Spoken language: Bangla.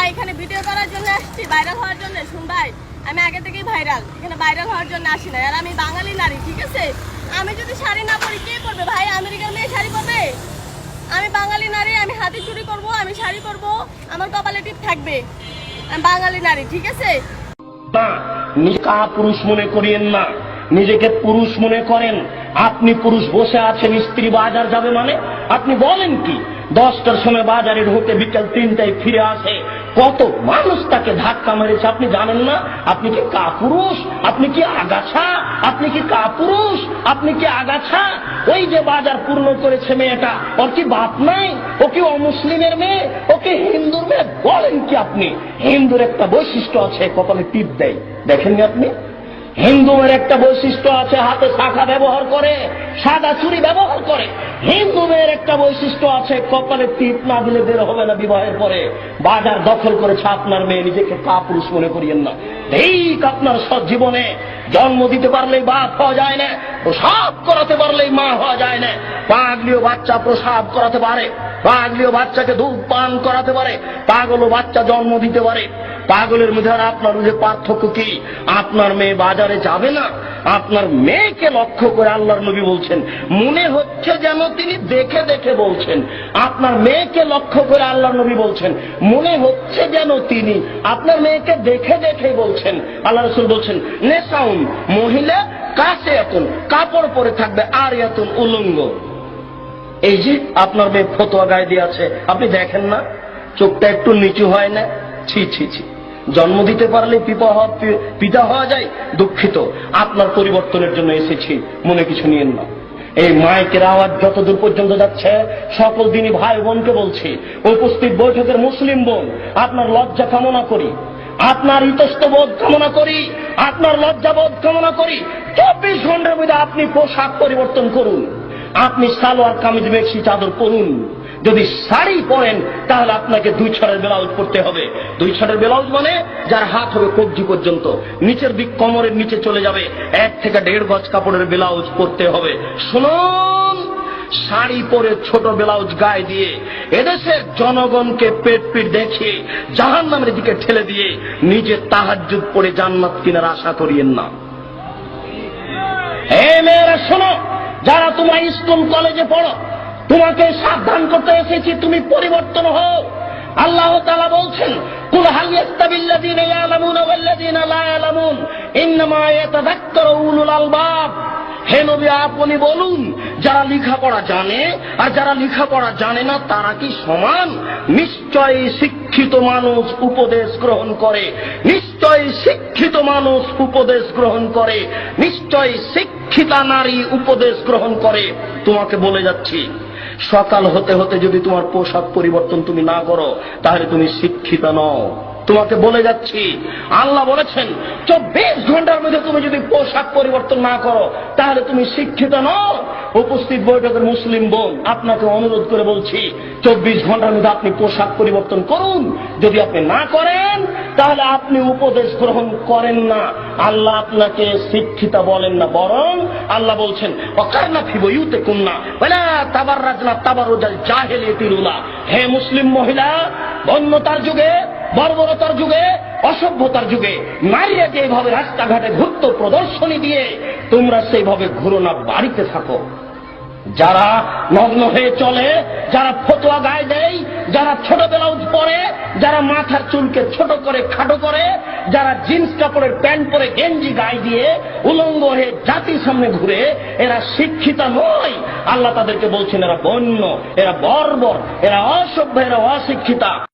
ভাই, এখানে ভিডিও করার জন্য আসছি ভাইরাল হওয়ার জন্য, শুন ভাই, আমি আগে থেকেই ভাইরাল এখানে ভাইরাল হওয়ার জন্য আসি না আর আমি বাঙালি নারী, ঠিক আছে? আমি যদি শাড়ি না পরি, কে করবে ভাই? আমেরিকার মেয়ে শাড়ি পরবে? আমি বাঙালি নারী, আমি হাতে চুরি করব, আমি শাড়ি করব আমার কপালে টিপ থাকবে। আমি বাঙালি নারী, ঠিক আছে? না নিজেকে পুরুষ মনে করিয়েন না। নিজেকে পুরুষ মনে করেন। আপনি পুরুষ বসে আছেন, স্ত্রী বাজার যাবে মানে? আপনি বলেন কি? দশটার সময় বাজারে ঢুকে বিকেল তিনটায় ফিরে আসে। কত মানুষ তাকে ধাক্কা মেরেছে, আপনি জানেন না? আপনি কি কাপুরুষ? আপনি কি আগাছা? আপনি কি কাপুরুষ? আপনি কি আগাছা? ওই যে বাজার পূর্ণ করেছে মেয়েটা, ওর কি বাপ নাই? ও কি অমুসলিমের মেয়ে? ওকে হিন্দুর মেয়ে? বলেন কি আপনি? হিন্দুর একটা বৈশিষ্ট্য আছে, কপালে টিপ দেয়। দেখেননি আপনি? হিন্দুদের একটা বৈশিষ্ট্য আছে, হাতে শাখা ব্যবহার করে, সাদা চুরি ব্যবহার করে। হিন্দু মেয়ের একটা বৈশিষ্ট্য আছে, কপালে টিপ না দিলে বের হবে না বিবাহের পরে। বাজার দখল করেছে আপনার মেয়ে নিজেকে কাপুরুষ মনে করিয়েন না। ঠিক আপনার সৎ জীবনে জন্ম দিতে পারলেই বাপ হওয়া যায় না, প্রসাব করাতে পারলেই মা হওয়া যায় না। পাগলিও বাচ্চা প্রসাব করাতে পারে, পাগলিও বাচ্চাকে দুধ পান করাতে পারে, পাগলও বাচ্চা জন্ম দিতে পারে। পাগলের মধ্যে আর আপনার মধ্যে পার্থক্য কি? আপনার মেয়ে বাজারে যাবে না? আপনার মেয়েকে লক্ষ্য করে আল্লাহর নবী বলছেন, মনে হচ্ছে যেন তিনি দেখে দেখে বলছেন। আপনার মেয়েকে লক্ষ্য করে আল্লাহর নবী বলছেন, মনে হচ্ছে যেন তিনি আপনার মেয়েকে দেখে দেখে বলছেন। আল্লাহ রসুল বলছেন, নেশাউন, মহিলা কাছে এখন কাপড় পরে থাকবে আর এতন উলঙ্গ। এই যে আপনার মেয়ে ফতোয়া গায়ে দিয়ে আছে, আপনি দেখেন না? চোখটা একটু নিচু হয় না? ছি ছি ছি। জন্ম দিতে পারলে পিতা হওয়া পিতা হওয়া যায়, দুঃখিত। আপনার পরিবর্তনের জন্য এসেছি, মনে কিছু নিয়েন না। এই মাইকের আওয়াজ যতদূর পর্যন্ত যাচ্ছে, সকল দিনই ভাই বোনকে বলছি, উপস্থিত বৈঠকের মুসলিম বোন, আপনার লজ্জা কামনা করি, আপনার ইতস্ত বোধ কামনা করি, আপনার লজ্জা বোধ কামনা করি। চব্বিশ ঘণ্টার মধ্যে আপনি পোশাক পরিবর্তন করুন, আপনি সালোয়ার কামিজ মেক্সি চাদর পরুন। যদি শাড়ি পরেন, তাহলে আপনাকে দুই ছড়ের ব্লাউজ পরতে হবে। দুই ছড়ের ব্লাউজ মানে যার হাত হবে কবজি পর্যন্ত। নিচের দিক কোমরের নিচে চলে যাবে। এক থেকে দেড় গজ কাপড়ের ব্লাউজ পরতে হবে। শুনুন, শাড়ি পরে ছোট ব্লাউজ গায়ে দিয়ে এদেশের জনগণকে পেট পিট দেখিয়ে জাহান নামের দিকে ঠেলে দিয়ে নিজে তাহাজুদ পরে জান্নাত কিনার আশা করিয়েন না। হে মেয়েরা, শোনো, যারা তোমরা স্কুল কলেজে পড়ো তোমাকে সাবধান করতে এসেছি, তুমি পরিবর্তন হও। আল্লাহ তালা বলছেন, কুল হাল হে নবী, আপনি বলুন, যারা লেখাপড়া জানে আর যারা লেখাপড়া জানে না, তারা কি সমান? নিশ্চয়ই শিক্ষিত মানুষ উপদেশ গ্রহণ করে। নিশ্চয়ই শিক্ষিত মানুষ উপদেশ গ্রহণ করে। নিশ্চয়ই শিক্ষিতা নারী উপদেশ গ্রহণ করে। তোমাকে বলে যাচ্ছি, সকাল হতে হতে যদি তোমার পোশাক পরিবর্তন তুমি না করো, তাহলে তুমি শিক্ষিত নও। তোমাকে বলে যাচ্ছি। আল্লাহ বলেছেন, চব্বিশ ঘণ্টার মধ্যে তুমি যদি পোশাক পরিবর্তন না করো, তাহলে তুমি শিক্ষিত নও। উপস্থিত বৈঠকের মুসলিম বোন, আপনাকে অনুরোধ করে বলছি, চব্বিশ ঘণ্টার মধ্যে আপনি পোশাক পরিবর্তন করুন। যদি আপনি না করেন, তাহলে আপনি উপদেশ গ্রহণ করেন না। আল্লাহ আপনাকে শিক্ষিতা বলেন না, বরং আল্লাহ বলছেন অকারনা ফিব ইউতে কুন্না বলে তাবার রাজনা তাবার জাহেলিয়াতিরুলা হে মুসলিম মহিলা বন্যতার যুগে বর্বরতার যুগে, অসভ্যতার যুগে নারীরা যেভাবে রাস্তাঘাটে ঘুরত প্রদর্শনী দিয়ে তোমরা সেইভাবে ঘুরো না, বাড়িতে থাকো। যারা নগ্ন হয়ে চলে, যারা ফতোয়া গায়ে দেয়, যারা ছোট ব্লাউজ পরে, যারা মাথার চুলকে ছোট করে, খাটো করে, যারা জিন্স কাপড়ের প্যান্ট পরে গেঞ্জি গায়ে দিয়ে উলঙ্গ হয়ে জাতির সামনে ঘুরে, এরা শিক্ষিতা নয়। আল্লাহ তাদেরকে বলছেন, এরা বন্য, এরা বর্বর, এরা অসভ্য, এরা অশিক্ষিতা।